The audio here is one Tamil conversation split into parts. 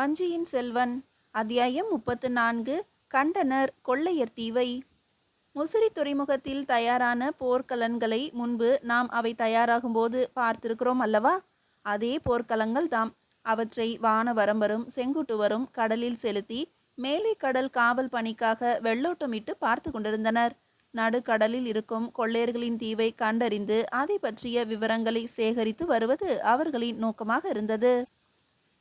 வஞ்சியின் செல்வன் அத்தியாயம் முப்பத்து நான்கு கண்டனர் கொள்ளையர் தீவை. முசிறி துறைமுகத்தில் தயாரான போர்க்கலன்களை முன்பு நாம் அவை தயாராகும்போது பார்த்திருக்கிறோம் அல்லவா? அதே போர்க்கலங்கள் தாம். அவற்றை வானவரம்பரும் செங்குட்டுவரும் கடலில் செலுத்தி மேலே கடல் காவல் பணிக்காக வெள்ளோட்டமிட்டு பார்த்து கொண்டிருந்தனர். நடுக்கடலில் இருக்கும் கொள்ளையர்களின் தீவை கண்டறிந்து அதை பற்றிய விவரங்களை சேகரித்து வருவது அவர்களின் நோக்கமாக இருந்தது.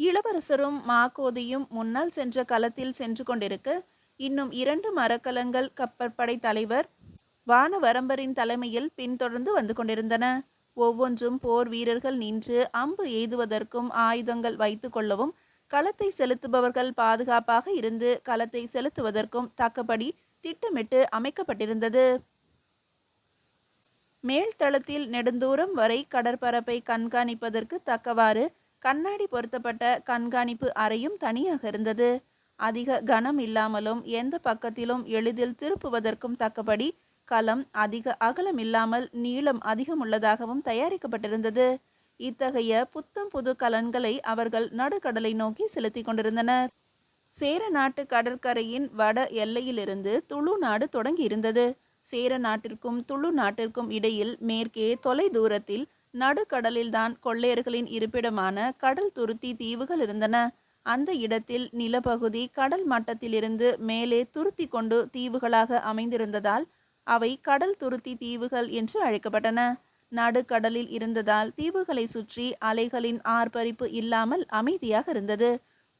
இளவரசரும் மாகோதியும் முன்னால் சென்ற களத்தில் சென்று கொண்டிருக்க இன்னும் இரண்டு மரக்கலங்கள் கப்பற்படை தலைவர் வானவரம்பரின் தலைமையில் பின்தொடர்ந்து வந்து கொண்டிருந்தன. ஒவ்வொன்றும் போர் வீரர்கள் நின்று அம்பு எய்துவதற்கும் ஆயுதங்கள் வைத்து கொள்ளவும் களத்தை செலுத்துபவர்கள் பாதுகாப்பாக இருந்து களத்தை செலுத்துவதற்கும் தக்கபடி திட்டமிட்டு அமைக்கப்பட்டிருந்தது. மேல்தளத்தில் நெடுந்தூரம் வரை கடற்பரப்பை கண்காணிப்பதற்கு தக்கவாறு கண்ணாடி பொருத்தப்பட்ட கண்காணிப்பு அறையும் தனியாக இருந்தது. அதிக கனம் இல்லாமலும் எந்த பக்கத்திலும் எளிதில் திருப்புவதற்கும் தக்கபடி கலம் அதிக அகலம் இல்லாமல் நீளம் அதிகம் உள்ளதாகவும் தயாரிக்கப்பட்டிருந்தது. இத்தகைய புத்தம் புது கலன்களை அவர்கள் நடுக்கடலை நோக்கி செலுத்தி கொண்டிருந்தனர். சேர நாட்டு கடற்கரையின் வட எல்லையிலிருந்து துளு நாடு தொடங்கியிருந்தது. சேர நாட்டிற்கும் துளு நாட்டிற்கும் இடையில் மேற்கே தொலை தூரத்தில் நடுக்கடலில்தான் கொள்ளையர்களின் இருப்பிடமான கடல் துருத்தி தீவுகள் இருந்தன. அந்த இடத்தில் நிலப்பகுதி கடல் மட்டத்திலிருந்து மேலே துருத்தி கொண்டு தீவுகளாக அமைந்திருந்ததால் அவை கடல் துருத்தி தீவுகள் என்று அழைக்கப்பட்டன. நடுக்கடலில் இருந்ததால் தீவுகளை சுற்றி அலைகளின் ஆர்ப்பரிப்பு இல்லாமல் அமைதியாக இருந்தது.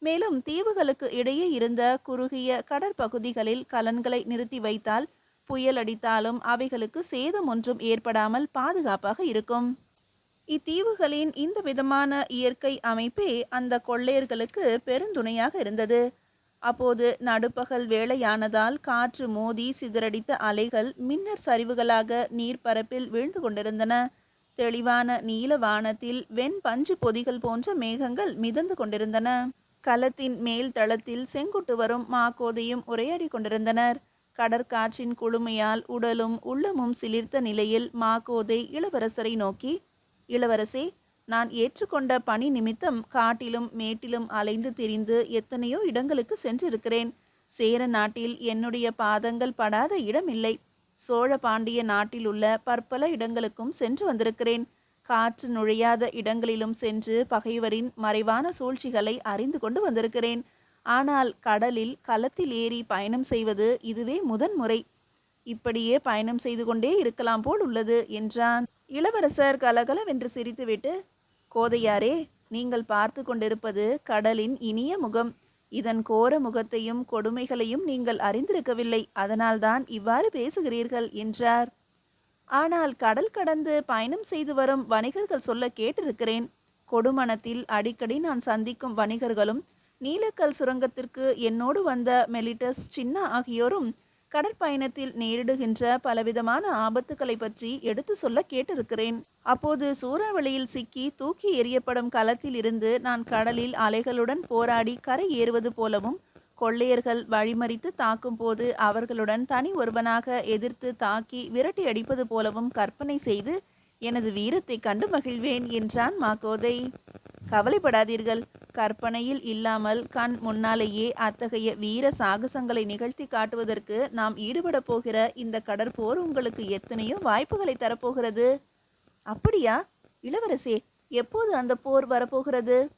மேலும் தீவுகளுக்கு இடையே இருந்த குறுகிய கடற்பகுதிகளில் கலன்களை நிறுத்தி வைத்தால் புயல் அடித்தாலும் அவைகளுக்கு சேதம் ஒன்றும் ஏற்படாமல் பாதுகாப்பாக இருக்கும். இத்தீவுகளின் இந்த விதமான இயற்கை அமைப்பே அந்த கொள்ளையர்களுக்கு பெருந்துணையாக இருந்தது. அப்போது நடுப்பகல் வேளையானதால் காற்று மோதி சிதறடித்த அலைகள் மின்னர் சரிவுகளாக நீர்ப்பரப்பில் வீழ்ந்து கொண்டிருந்தன. தெளிவான நீல வானத்தில் வெண் பஞ்சு பொதிகள் போன்ற மேகங்கள் மிதந்து கொண்டிருந்தன. களத்தின் மேல் தளத்தில் செங்குட்டு வரும் மாக்கோதையும் உரையாடி கொண்டிருந்தனர். கடற்காற்றின் குளுமையால் உடலும் உள்ளமும் சிலிர்த்த நிலையில் மாக்கோதை இளவரசரை நோக்கி இளவரசே நான் ஏற்றுக்கொண்ட பணி நிமித்தம் காட்டிலும் மேட்டிலும் அலைந்து திரிந்து எத்தனையோ இடங்களுக்கு சென்றிருக்கிறேன். சேர நாட்டில் என்னுடைய பாதங்கள் படாத இடமில்லை. சோழ பாண்டிய நாட்டில் உள்ள பற்பல இடங்களுக்கும் சென்று வந்திருக்கிறேன். காற்று நுழையாத இடங்களிலும் சென்று பகைவரின் மறைவான சூழ்ச்சிகளை அறிந்து கொண்டு வந்திருக்கிறேன். ஆனால் கடலில் களத்தில் ஏறி பயணம் செய்வது இதுவே முதன்முறை. இப்படியே பயணம் செய்து கொண்டே இருக்கலாம் போல் உள்ளது என்றான். இளவரசர் கலகலவென்று சிரித்துவிட்டு கோதையாரே நீங்கள் பார்த்து கொண்டிருப்பது கடலின் இனிய முகம். இதன் கோர முகத்தையும் கொடுமைகளையும் நீங்கள் அறிந்திருக்கவில்லை. அதனால்தான் இவ்வாறு பேசுகிறீர்கள் என்றார். ஆனால் கடல் கடந்து பயணம் செய்து வரும் வணிகர்கள் சொல்ல கேட்டிருக்கிறேன். கொடுமணத்தில் அடிக்கடி நான் சந்திக்கும் வணிகர்களும் நீலக்கல் சுரங்கத்திற்கு என்னோடு வந்த மெலிட்டஸ் சின்ன ஆகியோரும் கடற்பயணத்தில் நேரிடுகின்ற பலவிதமான ஆபத்துக்களை பற்றி எடுத்து சொல்ல கேட்டிருக்கிறேன். அப்போது சூறாவளியில் சிக்கி தூக்கி எறியப்படும் களத்தில் இருந்து நான் கடலில் அலைகளுடன் போராடி கரை ஏறுவது போலவும் கொள்ளையர்கள் வழிமறித்து தாக்கும் போது அவர்களுடன் தனி ஒருவனாக எதிர்த்து தாக்கி விரட்டி அடிப்பது போலவும் கற்பனை செய்து எனது வீரத்தை கண்டு மகிழ்வேன் என்றான் மாக்கோதை கவலைப்படாதீர்கள். கற்பனையில் இல்லாமல் கண் முன்னாலேயே அத்தகைய வீர சாகசங்களை நிகழ்த்தி காட்டுவதற்கு நாம் ஈடுபட போகிற இந்த கடற்போர் உங்களுக்கு எத்தனையோ வாய்ப்புகளை தரப்போகிறது. அப்படியா? இளவரசே எப்போது அந்த போர் வரப்போகிறது?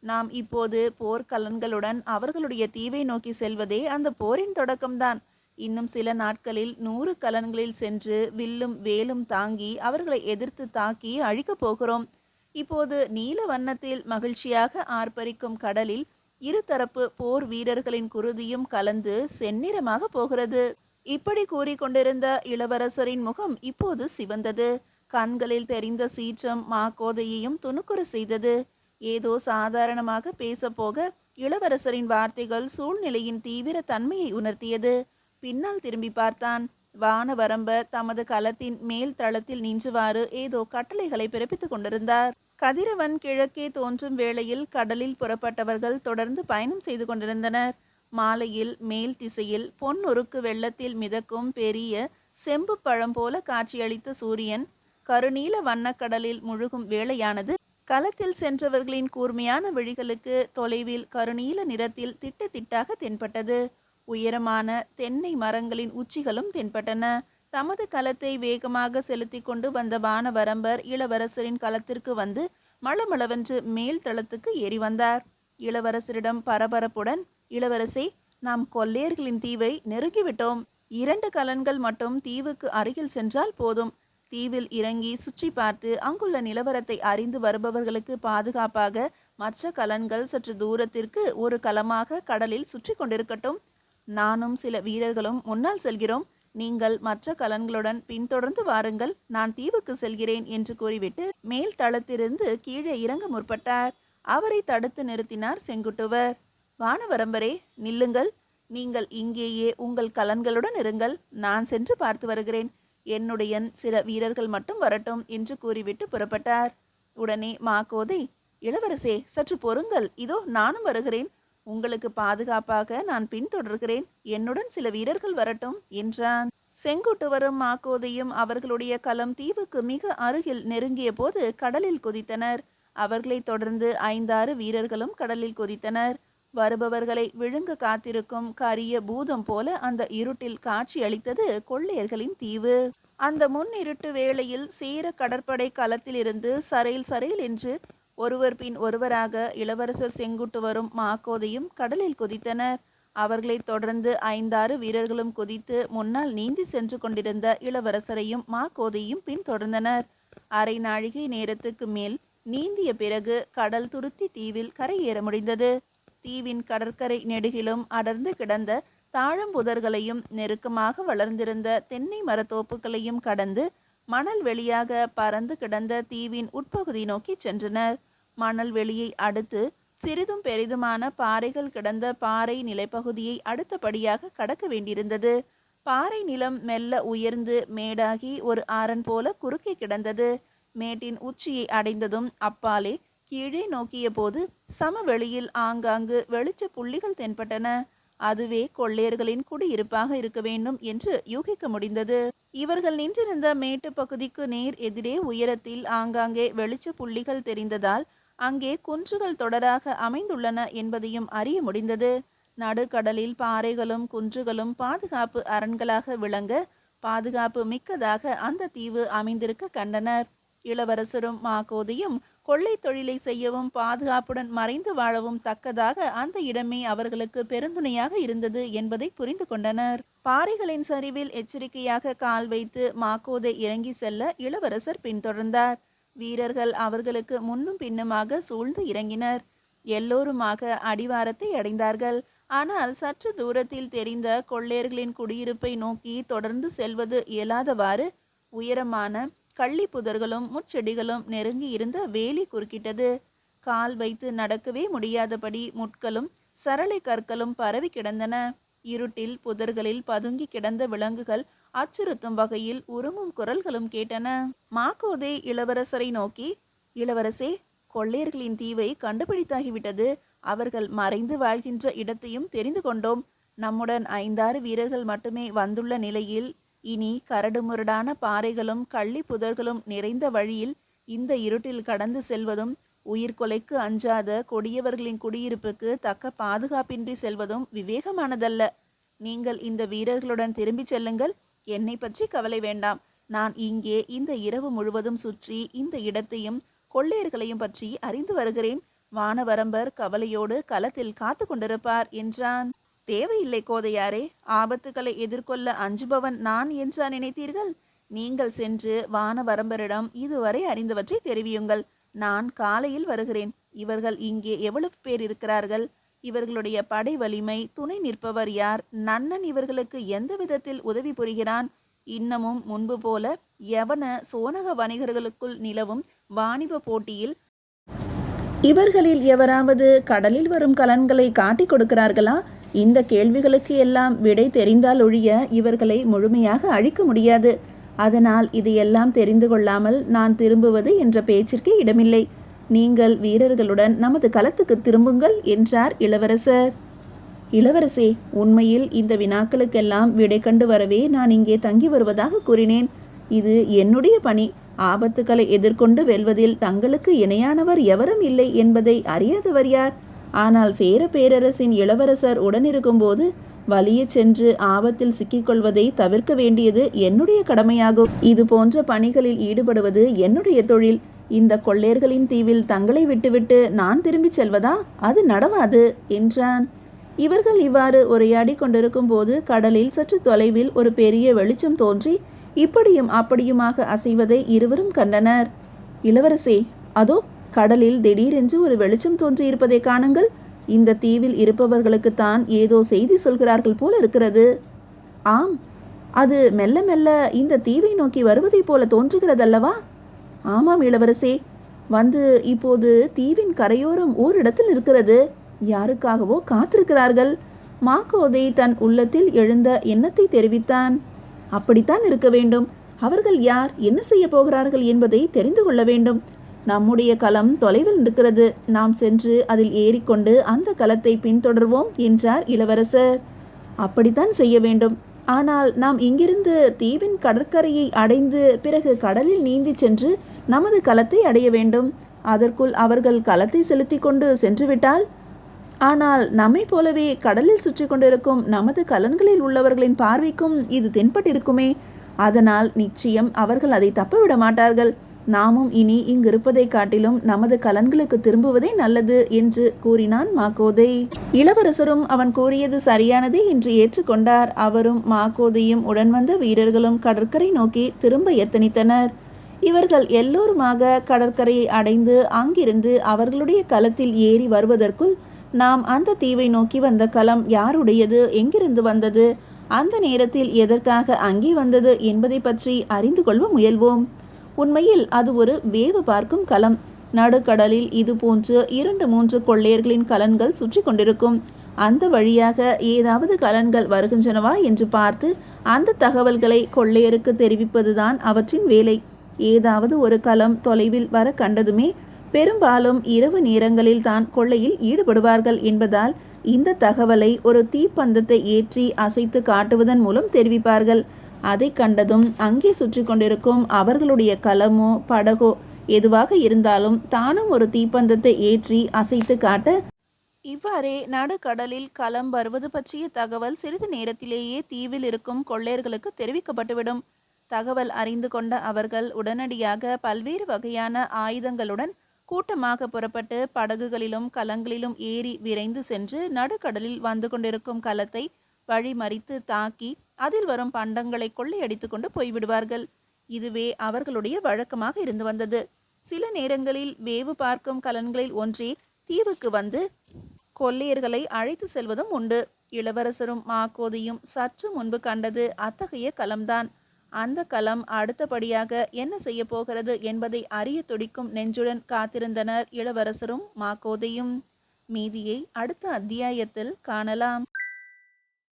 நாம் இப்போது போர்க்கலன்களுடன் அவர்களுடைய தீவை நோக்கி செல்வதே அந்த போரின் தொடக்கம்தான். இன்னும் சில நாட்களில் நூறு கலன்களில் சென்று வில்லும் வேலும் தாங்கி அவர்களை எதிர்த்து தாக்கி அழிக்கப் போகிறோம். இப்போது நீல வண்ணத்தில் மகிழ்ச்சியாக ஆர்ப்பரிக்கும் கடலில் இருதரப்பு போர் வீரர்களின் குருதியும் கலந்து செந்நிறமாக போகிறது. இப்படி கூறிக்கொண்டிருந்த இளவரசரின் முகம் இப்போது சிவந்தது. கண்களில் தெரிந்த சீற்றம் மாக்கோதையையும் துணுக்குறு செய்தது. ஏதோ சாதாரணமாக பேசப்போக இளவரசரின் வார்த்தைகள் சூழ்நிலையின் தீவிர தன்மையை உணர்த்தியது. பின்னால் திரும்பி பார்த்தான். வானவரம்ப தமது களத்தின் மேல் தளத்தில் நின்றவாறு ஏதோ கட்டளைகளை பிறப்பித்துக் கொண்டிருந்தார். கதிரவன் கிழக்கே தோன்றும் வேளையில் கடலில் புறப்பட்டவர்கள் தொடர்ந்து பயணம் செய்து கொண்டிருந்தனர். மாலையில் மேல் திசையில் பொன்னுருக்கு வெள்ளத்தில் மிதக்கும் பெரிய செம்பு பழம் போல காட்சியளித்த சூரியன் கருநீல வண்ணக்கடலில் முழுகும் வேளையானது களத்தில் சென்றவர்களின் கூர்மையான விழிகளுக்கு தொலைவில் கருநீல நிறத்தில் திட்டு திட்டாக தென்பட்டது. உயரமான தென்னை மரங்களின் உச்சிகளும் தென்பட்டன. தமது கலத்தை வேகமாக செலுத்தி கொண்டு வந்த வானவரம்பர் இளவரசரின் களத்திற்கு வந்து மளமளவென்று மேல் தளத்துக்கு ஏறி வந்தார். இளவரசரிடம் பரபரப்புடன் இளவரசே நாம் கொள்ளையர்களின் தீவை நெருங்கிவிட்டோம். இரண்டு கலன்கள் மட்டும் தீவுக்கு அருகில் சென்றால் போதும். தீவில் இறங்கி சுற்றி பார்த்து அங்குள்ள நிலவரத்தை அறிந்து வருபவர்களுக்கு பாதுகாப்பாக மற்ற கலன்கள் சற்று தூரத்திற்கு ஒரு கலமாக கடலில் சுற்றி கொண்டிருக்கட்டும். நானும் சில வீரர்களும் முன்னால் செல்கிறோம். நீங்கள் மற்ற கலன்களுடன் பின்தொடர்ந்து வாருங்கள் நான் தீவுக்கு செல்கிறேன் என்று கூறிவிட்டு மேல் தளத்திலிருந்து கீழே இறங்க முற்பட்டார். அவரை தடுத்து நிறுத்தினார் செங்குட்டுவர். வானவரம்பரே நில்லுங்கள். நீங்கள் இங்கேயே உங்கள் கலன்களுடன் இருங்கள். நான் சென்று பார்த்து வருகிறேன். என்னுடைய சில வீரர்கள் மட்டும் வரட்டும் என்று கூறிவிட்டு புறப்பட்டார். உடனே மாகோதை இளவரசே சற்று பொறுங்கள். இதோ நானும் வருகிறேன். உங்களுக்கு பாதுகாப்பாக நான் பின்தொடர்கிறேன். என்னுடன் சில வீரர்கள் வரட்டும் என்றான். செங்குட்டுவரும் மாக்கோதையும் அவர்களுடைய களம் தீவுக்கு மிக அருகில் நெருங்கிய போது கடலில் குதித்தனர். அவர்களைத் தொடர்ந்து ஐந்தாறு வீரர்களும் கடலில் குதித்தனர். வருபவர்களை விழுங்க காத்திருக்கும் கரிய பூதம் போல அந்த இருட்டில் காட்சியளித்தது கொள்ளையர்களின் தீவு. அந்த முன் இருட்டு வேளையில் சேர கடற்படை களத்திலிருந்து சரையில் சரையில் என்று ஒருவர் பின் ஒருவராக இளவரசர் செங்குட்டுவரும் மாக்கோதையும் கடலில் குதித்தனர். அவர்களைத் தொடர்ந்து ஐந்தாறு வீரர்களும் குதித்து முன்னால் நீந்தி சென்று கொண்டிருந்த இளவரசரையும் மாக்கோதையும் பின்தொடர்ந்தனர் அரை நாழிகை நேரத்துக்கு மேல் நீந்திய பிறகு கடல் துருத்தி தீவில் கரையேற முடிந்தது. தீவின் கடற்கரை நெடுகிலும் அடர்ந்து கிடந்த தாழம்புதர்களையும் நெருக்கமாக வளர்ந்திருந்த தென்னை மரத்தோப்புகளையும் கடந்து மணல் வெளியாக பறந்து கிடந்த தீவின் உட்பகுதி நோக்கி சென்றனர். மணல் வெளியை அடுத்து சிறிதும் பெரிதுமான பாறைகள் கிடந்த பாறை நிலைப்பகுதியை அடுத்தபடியாக கடக்க வேண்டியிருந்தது. பாறை நிலம் மெல்ல உயர்ந்து மேடாகி ஒரு ஆரன் போல குறுக்கே கிடந்தது. மேட்டின் உச்சியை அடைந்ததும் அப்பாலே கீழே நோக்கிய போது சமவெளியில் ஆங்காங்கு வெளிச்ச புள்ளிகள் தென்பட்டன. அதுவே கொள்ளையர்களின் குடியிருப்பாக இருக்க வேண்டும் என்று யூகிக்க முடிந்தது. இவர்கள் நின்றிருந்த மேட்டு பகுதிக்கு நேர் எதிரே உயரத்தில் ஆங்காங்கே வெளிச்ச புள்ளிகள் தெரிந்ததால் அங்கே குன்றுகள் தொடராக அமைந்துள்ளன என்பதையும் அறிய முடிந்தது. நடுக்கடலில் பாறைகளும் குன்றுகளும் பாதுகாப்பு அரண்களாக விளங்க பாதுகாப்பு மிக்கதாக அந்த தீவு அமைந்திருக்க கண்டனர். இளவரசரும் மாகோதியும் கொள்ளை தொழிலை செய்யவும் பாதுகாப்புடன் மறைந்து வாழவும் தக்கதாக அந்த இடமே அவர்களுக்கு பெருந்துணையாக இருந்தது என்பதை புரிந்து கொண்டனர். பாறைகளின் சரிவில் எச்சரிக்கையாக கால் வைத்து மாக்கோதை இறங்கி செல்ல இளவரசர் பின்தொடர்ந்தார். வீரர்கள் அவர்களுக்கு முன்னும் பின்னுமாக சூழ்ந்து இறங்கினர். எல்லோருமாக அடிவாரத்தை அடைந்தார்கள். ஆனால் சற்று தூரத்தில் தெரிந்த கொள்ளையர்களின் குடியிருப்பை நோக்கி தொடர்ந்து செல்வது இயலாதவாறு உயரமான கள்ளி புதர்களும் முட்செடிகளும் நெருங்கி இருந்த வேலி குறுக்கிட்டது. கால் வைத்து நடக்கவே முடியாதபடி முட்களும் சரளை கற்களும் பரவி கிடந்தன. இருட்டில் புதர்களில் பதுங்கி கிடந்த விலங்குகள் அச்சுறுத்தும் வகையில் உருமும் குரல்களும் கேட்டன. மாக்கோதே இளவரசரை நோக்கி இளவரசே கொள்ளையர்களின் தீவை கண்டுபிடித்தாகிவிட்டது. அவர்கள் மறைந்து வாழ்கின்ற இடத்தையும் தெரிந்து கொண்டோம். நம்முடன் ஐந்தாறு வீரர்கள் மட்டுமே வந்துள்ள நிலையில் இனி கரடுமுரடான பாறைகளும் கள்ளி புதர்களும் நிறைந்த வழியில் இந்த இருட்டில் கடந்து செல்வதும் உயிர்கொலைக்கு அஞ்சாத கொடியவர்களின் குடியிருப்புக்கு தக்க பாதுகாப்பின்றி செல்வதும் விவேகமானதல்ல. நீங்கள் இந்த வீரர்களுடன் திரும்பிச் செல்லுங்கள். என்னை பற்றி கவலை வேண்டாம். நான் இங்கே இந்த இரவு முழுவதும் சுற்றி இந்த இடத்தையும் கொள்ளையர்களையும் பற்றி அறிந்து வருகிறேன். வானவரம்பர் கவலையோடு களத்தில் காத்து கொண்டிருப்பார் என்றான். தேவையில்லை கோதையாரே. ஆபத்துக்களை எதிர்கொள்ள அஞ்சுபவன் நான் என்றா நினைத்தீர்கள்? நீங்கள் சென்று வானவரம்பரிடம் இதுவரை அறிந்தவற்றை தெரிவியுங்கள். நான் காலையில் வருகிறேன். இவர்கள் இங்கே எவ்வளவு பேர் இருக்கிறார்கள்? இவர்களுடைய படை வலிமை துணை நிற்பவர் யார்? நன்னன் இவர்களுக்கு எந்த விதத்தில் உதவி புரிகிறான்? இன்னமும் முன்பு போல எவன சோனக வணிகர்களுக்குள் நிலவும் வாணிப போட்டியில் இவர்களில் எவராவது கடலில் வரும் கலன்களை காட்டிக் கொடுக்கிறார்களா? இந்த கேள்விகளுக்கு எல்லாம் விடை தெரிந்தால் ஒழிய இவர்களை முழுமையாக அழிக்க முடியாது. அதனால் இது எல்லாம் தெரிந்து கொள்ளாமல் நான் திரும்புவது என்ற பேச்சிற்கு இடமில்லை. நீங்கள் வீரர்களுடன் நமது களத்துக்கு திரும்புங்கள் என்றார் இளவரசர். இளவரசே உண்மையில் இந்த வினாக்களுக்கெல்லாம் விடை கண்டு வரவே நான் இங்கே தங்கி வருவதாக கூறினேன். இது என்னுடைய பணி. ஆபத்துக்களை எதிர்கொண்டு வெல்வதில் தங்களுக்கு இணையானவர் எவரும் இல்லை என்பதை அறியாதவர் யார்? ஆனால் சேர பேரரசின் இளவரசர் உடனிருக்கும்போது வலியச் சென்று ஆபத்தில் சிக்கிக்கொள்வதை தவிர்க்க வேண்டியது என்னுடைய கடமையாகும். இது போன்ற பணிகளில் ஈடுபடுவது என்னுடைய தொழில். இந்த கொள்ளையர்களின் தீவில் தங்களை விட்டுவிட்டு நான் திரும்பிச் செல்வதா? அது நடவாது என்றான். இவர்கள் இவ்வாறு உரையாடி கொண்டிருக்கும் போது கடலில் சற்று தொலைவில் ஒரு பெரிய வெளிச்சம் தோன்றி இப்படியும் அப்படியுமாக அசைவதை இருவரும் கண்டனர். இளவரசே அதோ கடலில் திடீரென்று ஒரு வெளிச்சம் தோன்றியிருப்பதை காணுங்கள். இந்த தீவில் இருப்பவர்களுக்குத்தான் ஏதோ செய்தி சொல்கிறார்கள் போல இருக்கிறது. ஆம் அது மெல்ல மெல்ல இந்த தீவை நோக்கி வருவதைப் போல தோன்றுகிறதல்லவா? ஆமாம் இளவரசே வந்து இப்போது தீவின் கரையோரம் ஓரிடத்தில் இருக்கிறது. யாருக்காகவோ காத்திருக்கிறார்கள். மாக்கோதை தன் உள்ளத்தில் எழுந்த எண்ணத்தை தெரிவித்தான். அப்படித்தான் இருக்க வேண்டும். அவர்கள் யார் என்ன செய்ய போகிறார்கள் என்பதை தெரிந்து கொள்ள வேண்டும். நம்முடைய களம் தொலைவில் இருக்கிறது நாம் சென்று அதில் ஏறிக்கொண்டு அந்த களத்தை பின்தொடர்வோம் என்றார் இளவரசர். அப்படித்தான் செய்ய வேண்டும். ஆனால் நாம் இங்கிருந்து தீவின் கடற்கரையை அடைந்து பிறகு கடலில் நீந்தி சென்று நமது களத்தை அடைய வேண்டும். அதற்குள் அவர்கள் களத்தை செலுத்தி கொண்டு சென்றுவிட்டால்? ஆனால் நம்மை போலவே கடலில் சுற்றி கொண்டிருக்கும் நமது கலன்களில் உள்ளவர்களின் பார்வைக்கும் இது தென்பட்டிருக்குமே. அதனால் நிச்சயம் அவர்கள் அதை தப்பவிட மாட்டார்கள். நாமும் இனி இங்கிருப்பதை காட்டிலும் நமது கலன்களுக்கு திரும்புவதே நல்லது என்று கூறினான் மாக்கோதை இளவரசரும் அவன் கூறியது சரியானதே என்று ஏற்றுக்கொண்டார். அவரும் மாக்கோதையும் உடன் வந்த வீரர்களும் கடற்கரை நோக்கி திரும்ப எத்தனித்தனர். இவர்கள் எல்லோருமாக கடற்கரையை அடைந்து அங்கிருந்து அவர்களுடைய களத்தில் ஏறி வருவதற்குள் நாம் அந்த தீவை நோக்கி வந்த களம் யாருடையது? எங்கிருந்து வந்தது? அந்த நேரத்தில் எதற்காக அங்கே வந்தது என்பதை பற்றி அறிந்து கொள்ள முயல்வோம். உண்மையில் அது ஒரு வேவு பார்க்கும் களம் நடுக்கடலில் இது போன்று இரண்டு மூன்று கொள்ளையர்களின் கலன்கள் சுற்றி கொண்டிருக்கும். அந்த வழியாக ஏதாவது கலன்கள் வருகின்றனவா என்று பார்த்து அந்த தகவல்களை கொள்ளையருக்கு தெரிவிப்பதுதான் அவற்றின் வேலை. ஏதாவது ஒரு கலம் தொலைவில் வர கண்டதுமே பெரும்பாலும் இரவு நேரங்களில் தான் கொள்ளையில் ஈடுபடுவார்கள் என்பதால் இந்த தகவலை ஒரு தீப்பந்தத்தை ஏற்றி அசைத்து காட்டுவதன் மூலம் தெரிவிப்பார்கள். அதை கண்டதும் அங்கே சுற்றி கொண்டிருக்கும் அவர்களுடைய களமோ படகோ எதுவாக இருந்தாலும் தானும் ஒரு தீப்பந்தத்தை ஏற்றி அசைத்து காட்ட இவ்வாறே நடுக்கடலில் களம் வருவது பற்றிய தகவல் சிறிது நேரத்திலேயே தீவில் இருக்கும் கொள்ளையர்களுக்கு தெரிவிக்கப்பட்டுவிடும். தகவல் அறிந்து கொண்ட அவர்கள் உடனடியாக பல்வேறு வகையான ஆயுதங்களுடன் கூட்டமாக புறப்பட்டு படகுகளிலும் கலங்களிலும் ஏறி விரைந்து சென்று நடுக்கடலில் வந்து கொண்டிருக்கும் கலத்தை வழிமறித்து தாக்கி அதில் வரும் பண்டங்களை கொள்ளையடித்து கொண்டு போய்விடுவார்கள். இதுவே அவர்களுடைய வழக்கமாக இருந்து வந்தது. சில நேரங்களில் வேவு பார்க்கும் கலன்களில் ஒன்றே தீவுக்கு வந்து கொள்ளையர்களை அழைத்து செல்வதும் உண்டு. இளவரசரும் மாக்கோதியும் சற்று முன்பு கண்டது அத்தகைய கலம்தான். அந்த கலம் அடுத்தபடியாக என்ன செய்ய போகிறது என்பதை அறிய துடிக்கும் நெஞ்சுடன் காத்திருந்தனர் இளவரசரும் மாக்கோதையும் மீதியை அடுத்த அத்தியாயத்தில் காணலாம்.